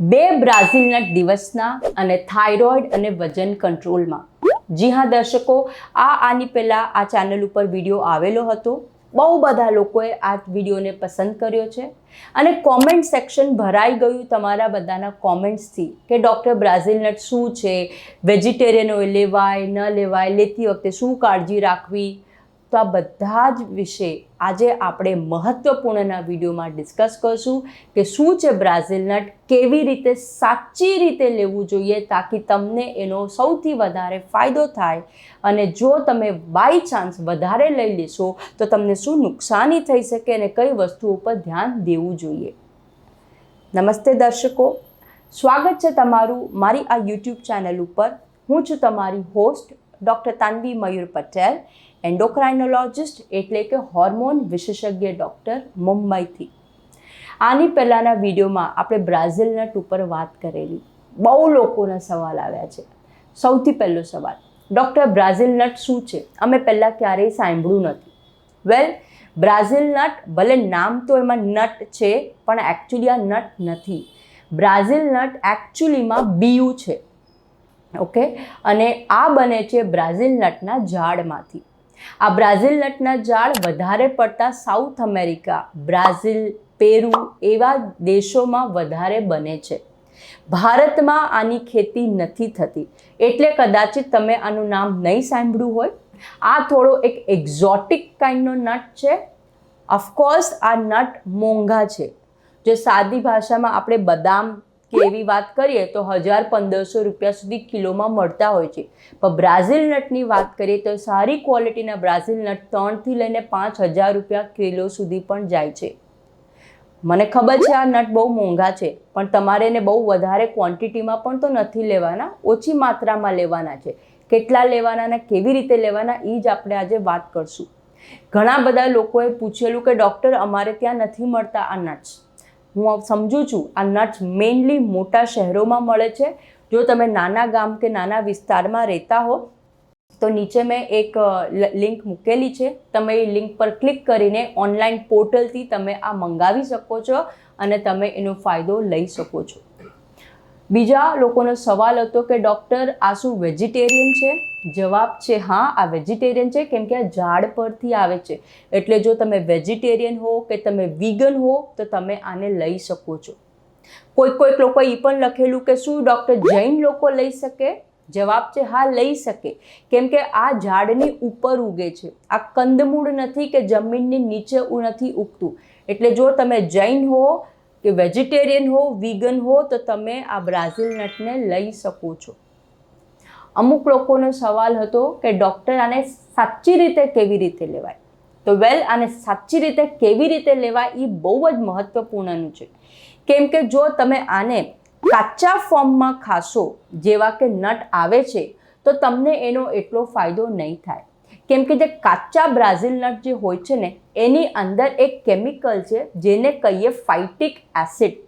બે Brazil nut દિવસના અને થાઇરોઇડ અને વજન કંટ્રોલમાં. જી હા, દર્શકો, આ આની પહેલાં આ ચેનલ ઉપર વીડિયો આવેલો હતો. બહુ બધા લોકોએ આ વિડીયોને પસંદ કર્યો છે. અને કોમેન્ટ સેક્શન ભરાઈ ગયું તમારા બધાના કોમેન્ટ્સથી કે ડૉક્ટર બ્રાઝિલ નટ શું છે, વેજીટેરિયન લેવાય, ન લેવાય, લેતી વખતે શું કાળજી રાખવી? તો આ બધા જ વિશે આજે આપણે મહત્ત્વપૂર્ણના વિડીયોમાં ડિસ્કસ કરશું કે શું છે બ્રાઝિલ નટ, કેવી રીતે, સાચી રીતે લેવું જોઈએ તાકી તમને એનો સૌથી વધારે ફાયદો થાય. અને જો તમે બાય ચાન્સ વધારે લઈ લેશો, તો તમને શું નુકસાની થઈ શકે અને કઈ વસ્તુઓ પર ધ્યાન દેવું જોઈએ. નમસ્તે દર્શકો. સ્વાગત છે તમારું મારી આ યુટ્યુબ ચેનલ ઉપર. હું છું તમારી host doctor Tanvi Mayur Patel endocrinologist એટલે કે હોર્મોન વિશેષજ્ઞ ડૉક્ટર મુંબઈથી. આની પહેલાંના વિડીયોમાં આપણે બ્રાઝિલ નટ ઉપર વાત કરેલી. બહુ લોકોના સવાલ આવ્યા છે. સૌથી પહેલો સવાલ ડૉક્ટર બ્રાઝિલ નટ શું છે? અમે પહેલાં ક્યારેય સાંભળ્યું નથી. વેલ બ્રાઝિલ નટ, ભલે નામ તો એમાં નટ છે, પણ એકચ્યુઅલી આ નટ નથી. બ્રાઝિલ નટ એકચ્યુઅલીમાં બીયું છે. ઓકે? અને આ બને છે બ્રાઝિલ નટના ઝાડમાંથી. આ બ્રાઝિલ નટના ઝાડ વધારે પડતા સાઉથ અમેરિકા, બ્રાઝિલ, પેરુ એવા દેશોમાં વધારે બને છે. ભારતમાં આની ખેતી નથી થતી. એટલે કદાચિત તમે આનું નામ નહીં સાંભળ્યું હોય. આ થોડો એક એક્ઝોટિક કાઇન્ડનો નટ છે. ઓફકોર્સ આ નટ મોંઘા છે. જે સાદી ભાષામાં આપણે બદામ કે એવી વાત કરીએ તો હજાર પંદરસો રૂપિયા સુધી કિલોમાં મળતા હોય છે. પણ બ્રાઝિલ નટની વાત કરીએ તો સારી ક્વોલિટીના બ્રાઝિલ નટ ત્રણથી લઈને પાંચ હજાર રૂપિયા કિલો સુધી પણ જાય છે. મને ખબર છે આ નટ બહુ મોંઘા છે, પણ તમારે એને બહુ વધારે ક્વોન્ટિટીમાં પણ તો નથી લેવાના, ઓછી માત્રામાં લેવાના છે. કેટલા લેવાના અને કેવી રીતે લેવાના એ જ આપણે આજે વાત કરશું. ઘણા બધા લોકોએ પૂછેલું કે ડૉક્ટર, અમારે ત્યાં નથી મળતા આ નટ્સ હું સમજું છું, આ નટ્સ મેઇનલી મોટા શહેરોમાં મળે છે. જો તમે નાના ગામ કે નાના વિસ્તારમાં રહેતા હો, તો નીચે મેં એક લિંક મૂકેલી છે. તમે એ લિંક પર ક્લિક કરીને ઓનલાઈન પોર્ટલથી તમે આ મંગાવી શકો છો અને તમે એનો ફાયદો લઈ શકો છો. બીજા લોકોનો સવાલ હતો કે, ડૉક્ટર, આ શું વેજીટેરિયન છે? જવાબ છે, હા, આ વેજીટેરિયન છે, કેમ કે આ ઝાડ પરથી આવે છે. એટલે જો તમે વેજીટેરિયન હો કે તમે વિગન હો, તો તમે આને લઈ શકો છો. કોઈક કોઈક લોકો એ પણ લખેલું કે, શું ડૉક્ટર જૈન લોકો લઈ શકે? જવાબ છે, હા, લઈ શકે. કેમ કે આ ઝાડની ઉપર ઉગે છે. આ કંદમૂળ નથી કે જમીનની નીચે નથી ઉગતું. એટલે જો તમે જૈન હો કે વેજીટેરિયન હો વિગન હો, તો તમે આ બ્રાઝિલ નટને લઈ શકો છો. અમુક લોકોનો સવાલ હતો કે ડૉક્ટર આને સાચી રીતે કેવી રીતે લેવાય? તો વેલ આને સાચી રીતે કેવી રીતે લેવાય એ બહુ જ મહત્ત્વપૂર્ણનું છે. કેમ કે જો તમે આને કાચા ફોર્મમાં ખાશો, જેવા કે નટ આવે છે, તો તમને એનો એટલો ફાયદો નહીં થાય. કેમ કે જે કાચા બ્રાઝિલ નટ જે હોય છે ને, એની અંદર એક કેમિકલ છે જેને કહીએ ફાઇટિક એસિડ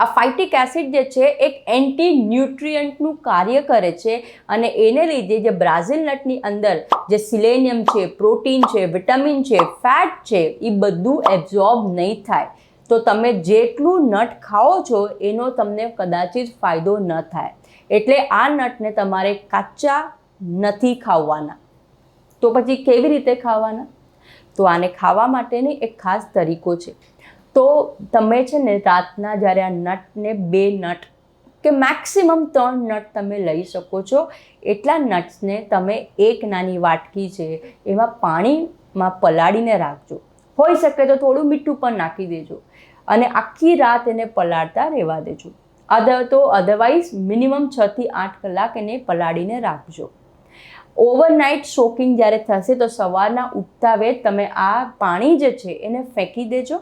આ ફાઇટિક એસિડ જે છે, એક એન્ટી ન્યુટ્રિયન્ટનું કાર્ય કરે છે અને એને લીધે જે બ્રાઝિલ નટની અંદર જે સિલેનિયમ છે પ્રોટીન છે વિટામિન છે ફેટ છે એ બધું એબ્ઝોર્બ નહીં થાય. તો તમે જેટલું નટ ખાઓ છો, એનો તમને કદાચિત ફાયદો ન થાય. એટલે આ નટને તમારે કાચા નથી ખાવાના. તો પછી કેવી રીતે ખાવાના? તો આને ખાવા માટેની એક ખાસ તરીકો છે. તો તમે છે ને રાતના જ્યારે આ નટને બે નટ કે મેક્સિમમ ત્રણ નટ તમે લઈ શકો છો, એટલા નટ્સને તમે એક નાની વાટકી છે એમાં પાણીમાં પલાળીને રાખજો. હોઈ શકે તો થોડું મીઠું પણ નાખી દેજો અને આખી રાત એને પલાળતા રહેવા દેજો. અધર તો અધરવાઇઝ મિનિમમ છથી આઠ કલાક એને પલાળીને રાખજો. ઓવરનાઇટ સોકિંગ જ્યારે થશે તો સવારના ઉઠતા વેત તમે આ પાણી જે છે એને ફેંકી દેજો.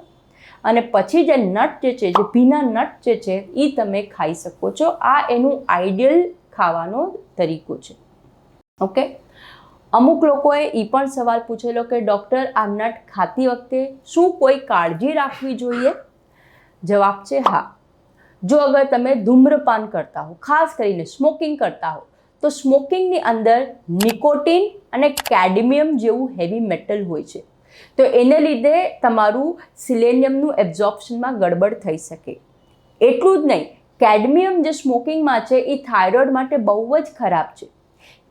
અને પછી જે નટ જે છે, જે ભીના નટ જે છે એ તમે ખાઈ શકો છો. આ એનું આઈડિયલ ખાવાનો તરીકો છે. ઓકે અમુક લોકોએ એ પણ સવાલ પૂછેલો કે, ડૉક્ટર, આ નટ ખાતી વખતે શું કોઈ કાળજી રાખવી જોઈએ? જવાબ છે, હા. જો અગર તમે ધૂમ્રપાન કરતા હો, ખાસ કરીને સ્મોકિંગ કરતા હો તો સ્મોકિંગની અંદર નિકોટિન અને કેડમિયમ જેવું હેવી મેટલ હોય છે. તો એને લીધે તમારું સિલેનિયમનું એબ્ઝોર્પ્શનમાં ગડબડ થઈ શકે. એટલું જ નહીં, કેડમિયમ જે સ્મોકિંગમાં છે એ થાઇરોઇડ માટે બહુ જ ખરાબ છે.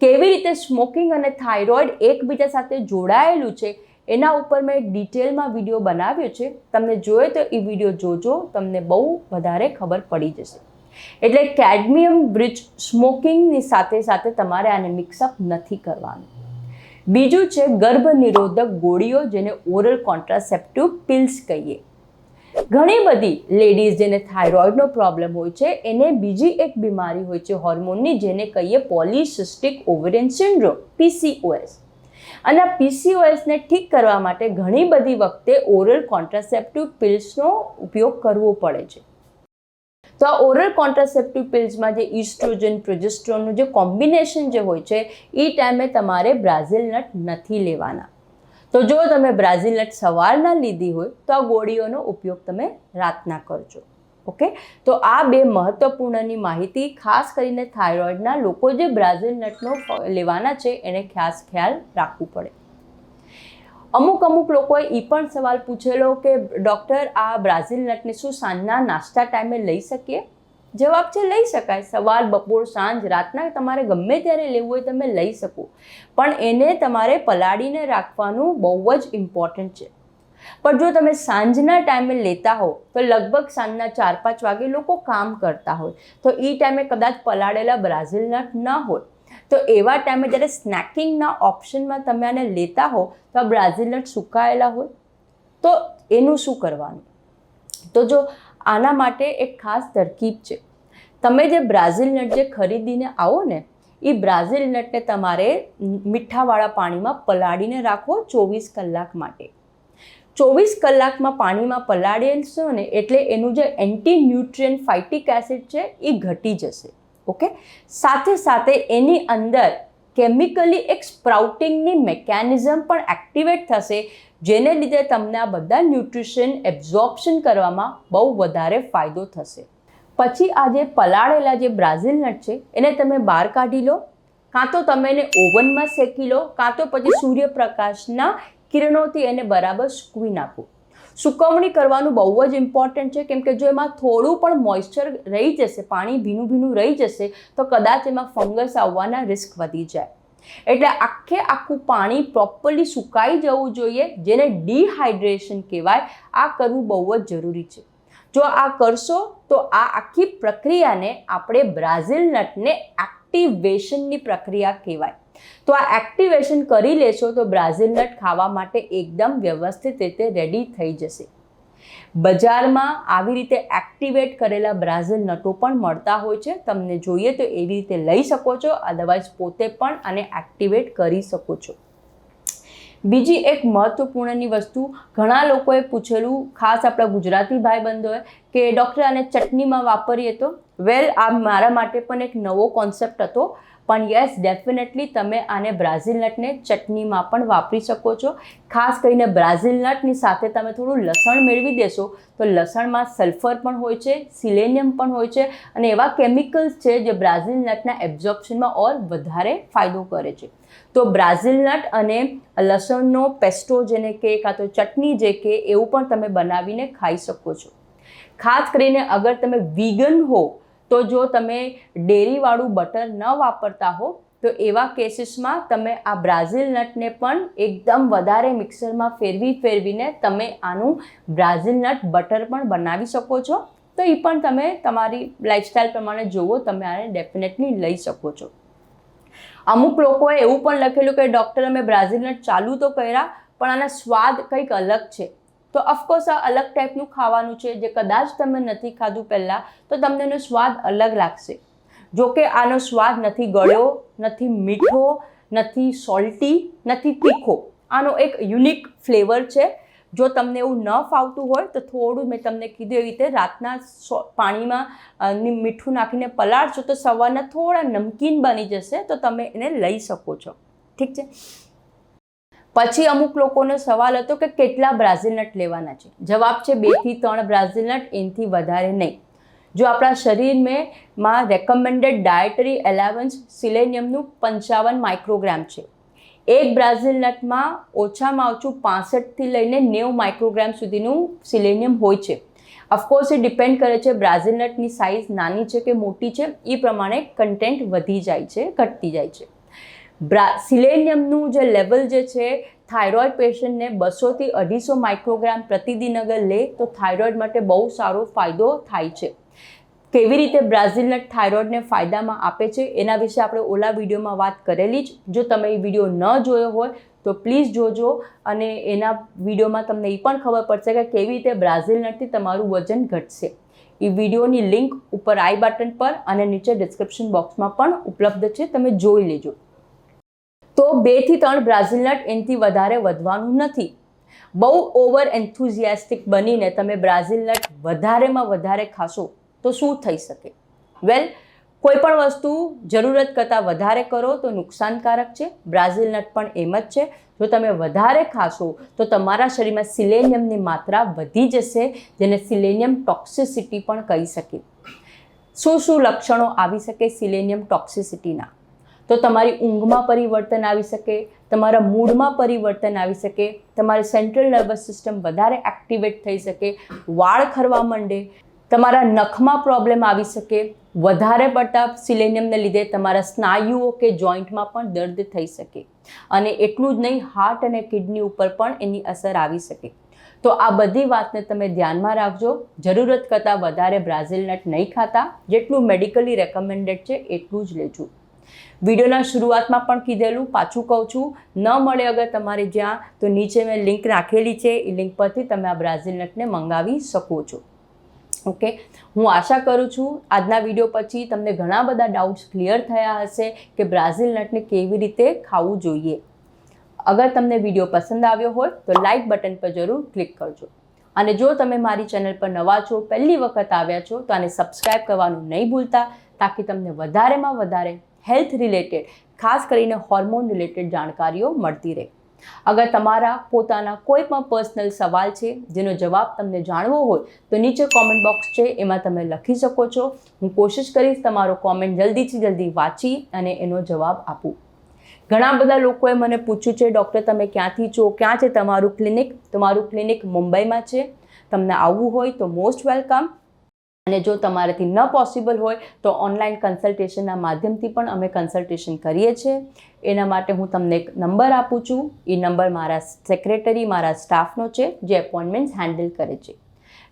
કેવી રીતે સ્મોકિંગ અને થાઇરોઇડ એકબીજા સાથે જોડાયેલું છે, એના ઉપર મેં ડિટેલમાં વીડિયો બનાવ્યો છે. તમને જોઈએ તો એ વીડિયો જોજો, તમને બહુ વધારે ખબર પડી જશે. એટલે કેડમિયમ બ્રિજ સ્મોકિંગની સાથે સાથે તમારે આને મિક્સઅપ નથી કરવાનું. બીજું છે ગર્ભ નિરોધક ગોળીઓ જેને ઓરલ કોન્ટ્રાસેપ્ટિવ પિલ્સ કહીએ. ઘણી બધી લેડીઝ જેને થાઇરોઇડનો પ્રોબ્લેમ હોય છે, એને બીજી એક બીમારી હોય છે હોર્મોનની જેને કહીએ પોલિસિસ્ટિક ઓવેરિયન સિન્ડ્રોમ પીસીઓએસ અને આ પીસીઓએસને ઠીક કરવા માટે ઘણી બધી વખતે ઓરલ કોન્ટ્રાસેપ્ટિવ પિલ્સનો ઉપયોગ કરવો પડે છે. તો આ ઓરલ કોન્ટ્રાસેપ્ટિવ પિલ્સમાં જે ઇસ્ટ્રોજન પ્રોજેસ્ટ્રોનનું જે કોમ્બિનેશન જે હોય છે, એ ટાઈમે તમારે બ્રાઝિલ નટ નથી લેવાના. તો જો તમે બ્રાઝિલ નટ સવારના લીધી હોય, તો આ ગોળીઓનો ઉપયોગ તમે રાતના કરજો. ઓકે? તો આ બે મહત્વપૂર્ણની માહિતી, ખાસ કરીને થાઇરોઇડના લોકો જે બ્રાઝિલ નટનો લેવાના છે, એને ખાસ ખ્યાલ રાખવું પડે. અમુક અમુક લોકોએ એ પણ સવાલ પૂછેલો કે, ડૉક્ટર, આ બ્રાઝિલ નટને શું સાંજના નાસ્તા ટાઈમે લઈ શકીએ? જવાબ છે, લઈ શકાય. સવાર, બપોર, સાંજ, રાતના તમારે ગમે ત્યારે લેવું હોય તમે લઈ શકો. પણ એને તમારે પલાળીને રાખવાનું બહુ જ ઇમ્પોર્ટન્ટ છે. પણ જો તમે સાંજના ટાઈમે લેતા હો, તો લગભગ સાંજના ચાર પાંચ વાગે લોકો કામ કરતા હોય. તો એ ટાઈમે કદાચ પલાળેલા બ્રાઝિલ નટ ન હોય. તો એવા ટાઈમે જ્યારે સ્નેકિંગના ઓપ્શનમાં તમે આને લેતા હો, તો આ બ્રાઝિલ નટ સુકાયેલા હોય. તો એનું શું કરવાનું? તો જો આના માટે એક ખાસ તરકીબ છે. તમે જે બ્રાઝિલ નટ જે ખરીદીને આવો ને, એ બ્રાઝિલ નટને તમારે મીઠાવાળા પાણીમાં પલાળીને રાખો ચોવીસ કલાક માટે. ચોવીસ કલાકમાં પાણીમાં પલાળેશો ને, એટલે એનું જે એન્ટી ન્યુટ્રિયન ફાઇટિક એસિડ છે, એ ઘટી જશે. ઓકે? સાથે સાથે એની અંદર કેમિકલી એક સ્પ્રાઉટિંગની મેકેનિઝમ પણ એક્ટિવેટ થશે, જેને લીધે તમને આ બધા ન્યુટ્રિશન એબ્ઝોર્પ્શન કરવામાં બહુ વધારે ફાયદો થશે. પછી આ જે પલાળેલા જે બ્રાઝિલ નટ છે, એને તમે બહાર કાઢી લો. કાં તો તમે એને ઓવનમાં શેકી લો, કાં તો પછી સૂર્યપ્રકાશના કિરણોથી એને બરાબર સૂકવી નાખો. સુકવણી કરવાનું બહુ જ ઇમ્પોર્ટન્ટ છે. કેમ કે જો એમાં થોડું પણ મોઇશ્ચર રહી જશે, પાણી ભીનું ભીનું રહી જશે, તો કદાચ એમાં ફંગસ આવવાના રિસ્ક વધી જાય. એટલે આખે આખું પાણી પ્રોપરલી સુકાઈ જવું જોઈએ, જેને ડિહાઇડ્રેશન કહેવાય. આ કરવું બહુ જ જરૂરી છે. જો આ કરશો, તો આ આખી પ્રક્રિયાને આપણે બ્રાઝિલ નટને એક્ટિવેશનની પ્રક્રિયા કહેવાય. તો આ એક્ટિવેશન કરી લેશો તો બ્રાઝિલ નટ ખાવા માટે એકદમ વ્યવસ્થિત રીતે રેડી થઈ જશે. બજારમાં આવી રીતે એક્ટિવેટ કરેલા બ્રાઝિલ નટો પણ મળતા હોય છે. તમને જોઈએ તો એવી રીતે લઈ શકો છો અદરવાઇઝ પોતે પણ આને એક્ટિવેટ કરી શકો છો. બીજી એક મહત્વપૂર્ણની વસ્તુ, ઘણા લોકોએ પૂછેલું, ખાસ આપણા ગુજરાતી ભાઈબંધોએ, કે ડૉક્ટર આને ચટણીમાં વાપરીએ તો? વેલ આ મારા માટે પણ એક નવો કોન્સેપ્ટ હતો. પણ યસ ડેફિનેટલી તમે આને બ્રાઝિલ નટને ચટણીમાં પણ વાપરી શકો છો. ખાસ કરીને બ્રાઝિલ નટની સાથે તમે થોડું લસણ મેળવી દેશો તો લસણમાં સલ્ફર પણ હોય છે સિલેનિયમ પણ હોય છે અને એવા કેમિકલ્સ છે જે બ્રાઝિલ નટના એબ્ઝોર્પ્શનમાં ઓર વધારે ફાયદો કરે છે. તો બ્રાઝિલ નટ અને લસણનો પેસ્ટો જેને કે કાં તો ચટણી જે કે એવું પણ તમે બનાવીને ખાઈ શકો છો. ખાસ કરીને અગર તમે વીગન હો તો જો તમે ડેરીવાળું બટર ન વાપરતા હો, તો એવા કેસીસમાં તમે આ બ્રાઝિલ નટને પણ એકદમ વધારે મિક્સરમાં ફેરવી ફેરવીને તમે આનું બ્રાઝિલ નટ બટર પણ બનાવી શકો છો. તો એ પણ તમે તમારી લાઇફસ્ટાઈલ પ્રમાણે જુઓ તમે આને ડેફિનેટલી લઈ શકો છો. અમુક લોકોએ એવું પણ લખેલું કે, ડૉક્ટર, અમે બ્રાઝિલ નટ ચાલુ તો કર્યા, પણ આના સ્વાદ કંઈક અલગ છે. તો ઓફકોર્સ આ અલગ ટાઈપનું ખાવાનું છે જે કદાચ તમે નથી ખાધું પહેલાં, તો તમને એનો સ્વાદ અલગ લાગશે. જો કે આનો સ્વાદ નથી ગળ્યો, નથી મીઠો, નથી સોલ્ટી નથી તીખો. આનો એક યુનિક ફ્લેવર છે. જો તમને એવું ન ફાવતું હોય, તો થોડું મેં તમને કીધું એવી રીતે રાતના પાણીમાં મીઠું નાખીને પલાળશો તો સવારના થોડા નમકીન બની જશે, તો તમે એને લઈ શકો છો. ઠીક છે? પછી અમુક લોકોનો સવાલ હતો કે કેટલા બ્રાઝિલ નટ લેવાના છે. જવાબ છે બેથી ત્રણ બ્રાઝિલ નટ, એનથી વધારે નહીં. જો આપણા શરીરમાં માં રેકમેન્ડેડ ડાયટરી એલાવન્સ સિલેનિયમનું પંચાવન માઇક્રોગ્રામ છે. એક બ્રાઝિલ નટમાં ઓછામાં ઓછું પાસઠથી લઈને નેવું માઇક્રોગ્રામ સુધીનું સિલેનિયમ હોય છે. ઓફકોર્સ એ ડિપેન્ડ કરે છે બ્રાઝિલ નટની સાઇઝ નાની છે કે મોટી છે. એ પ્રમાણે કન્ટેન્ટ વધી જાય છે, ઘટતી જાય છે. સિલેનિયમનું જે લેવલ જે છે, થાઇરોઇડ પેશન્ટને બસોથી અઢીસો માઇક્રોગ્રામ પ્રતિદિન અગર લે, તો થાઇરોઇડ માટે બહુ સારો ફાયદો થાય છે. કેવી રીતે બ્રાઝિલના થાઇરોઇડને ફાયદામાં આપે છે, એના વિશે આપણે ઓલા વિડીયોમાં વાત કરેલી જ. જો તમે એ વીડિયો ન જોયો હોય, તો પ્લીઝ જોજો અને એના વિડીયોમાં તમને એ પણ ખબર પડશે કે કેવી રીતે બ્રાઝિલ નટથી તમારું વજન ઘટશે. એ વિડીયોની લિંક ઉપર આઈ બટન પર અને નીચે ડિસ્ક્રિપ્શન બોક્સમાં પણ ઉપલબ્ધ છે, તમે જોઈ લેજો. તો બેથી ત્રણ બ્રાઝિલ નટ એનાથી વધારે વધવાનું નથી. બહુ ઓવર એન્થુઝિયાસ્ટિક બનીને તમે બ્રાઝિલ નટ વધારેમાં વધારે ખાશો તો શું થઈ શકે? વેલ કોઈ પણ વસ્તુ જરૂરત કરતાં વધારે કરો તો નુકસાનકારક છે. બ્રાઝિલ નટ પણ એમ જ છે. જો તમે વધારે ખાશો તો તમારા શરીરમાં સિલેનિયમની માત્રા વધી જશે, જેને સિલેનિયમ ટોક્સિસિટી પણ કહી શકે. શું શું લક્ષણો આવી શકે સિલેનિયમ ટોક્સિસિટીના? તો તમારી ઊંઘમાં પરિવર્તન આવી શકે, તમારા મૂડમાં પરિવર્તન આવી શકે, તમારી સેન્ટ્રલ નર્વસ સિસ્ટમ વધારે એક્ટિવેટ થઈ શકે, વાળ ખરવા માંડે, તમારા નખમાં પ્રોબ્લેમ આવી શકે, વધારે પડતા સિલેનિયમને લીધે તમારા સ્નાયુઓ કે જોઈન્ટમાં પણ દર્દ થઈ શકે. અને એટલું જ નહીં હાર્ટ અને કિડની ઉપર પણ એની અસર આવી શકે. તો આ બધી વાતને તમે ધ્યાનમાં રાખજો. જરૂરત કરતાં વધારે બ્રાઝિલ નટ નહીં ખાતા. જેટલું મેડિકલી રેકમેન્ડેડ છે, એટલું જ લેજો. વિડીયોના શરૂઆતમાં પણ કીધેલું, પાછું કહું છું, ન મળે અગર તમારે જ્યાં, તો નીચે મેં લિંક રાખેલી છે. એ લિંક પરથી તમે આ બ્રાઝિલ નટને મંગાવી શકો છો. ઓકે? હું આશા કરું છું, આજના વીડિયો પછી તમને ઘણા બધા ડાઉટ્સ ક્લિયર થયા હશે કે બ્રાઝિલ નટને કેવી રીતે ખાવું જોઈએ. અગર તમને વીડિયો પસંદ આવ્યો હોય, તો લાઇક બટન પર જરૂર ક્લિક કરજો. અને જો તમે મારી ચેનલ પર નવા છો, પહેલી વખત આવ્યા છો, તો આને સબસ્ક્રાઇબ કરવાનું નહીં ભૂલતા, તાકી તમને વધારેમાં વધારે હેલ્થ રિલેટેડ, ખાસ કરીને હોર્મોન રિલેટેડ જાણકારીઓ મળતી રહે. અગર તમારા પોતાના કોઈ પણ પર્સનલ સવાલ છે, જેનો જવાબ તમને જાણવો હોય, તો નીચે કોમેન્ટ બોક્સ છે, એમાં તમે લખી શકો છો. હું કોશિશ કરીશ તમારો કોમેન્ટ જલ્દીથી જલ્દી વાંચી અને એનો જવાબ આપું. ઘણા બધા લોકોએ મને પૂછ્યું છે, ડૉક્ટર, તમે ક્યાંથી છો? ક્યાં છે તમારું ક્લિનિક તમારું ક્લિનિક મુંબઈમાં છે. તમને આવવું હોય તો મોસ્ટ વેલકમ અને જો તમારાથી ન પોસિબલ હોય, તો ઓનલાઈન કન્સલ્ટેશનના માધ્યમથી પણ અમે કન્સલ્ટેશન કરીએ છીએ. એના માટે હું તમને એક નંબર આપું છું. એ નંબર મારા સેક્રેટરી મારા સ્ટાફનો છે, જે એપોઇન્ટમેન્ટ્સ હેન્ડલ કરે છે.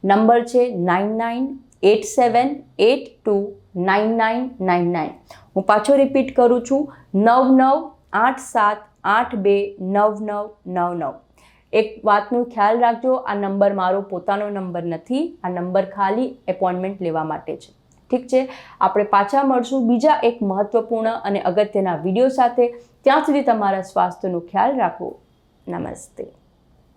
નંબર છે nine nine eight seven eight two nine nine nine nine હું પાછો રિપીટ કરું છું. નવ નવ આઠ સાત આઠ બે નવ નવ નવ નવ. એક વાતનું ખ્યાલ રાખજો, આ નંબર મારો પોતાનો નંબર નથી, આ નંબર ખાલી એપોઇન્ટમેન્ટ લેવા માટે છે. ઠીક છે? આપણે પાછા મળશું બીજા એક મહત્વપૂર્ણ અને અગત્યના વીડિયો સાથે. ત્યાં સુધી તમારા સ્વાસ્થ્યનું ખ્યાલ રાખો. નમસ્તે.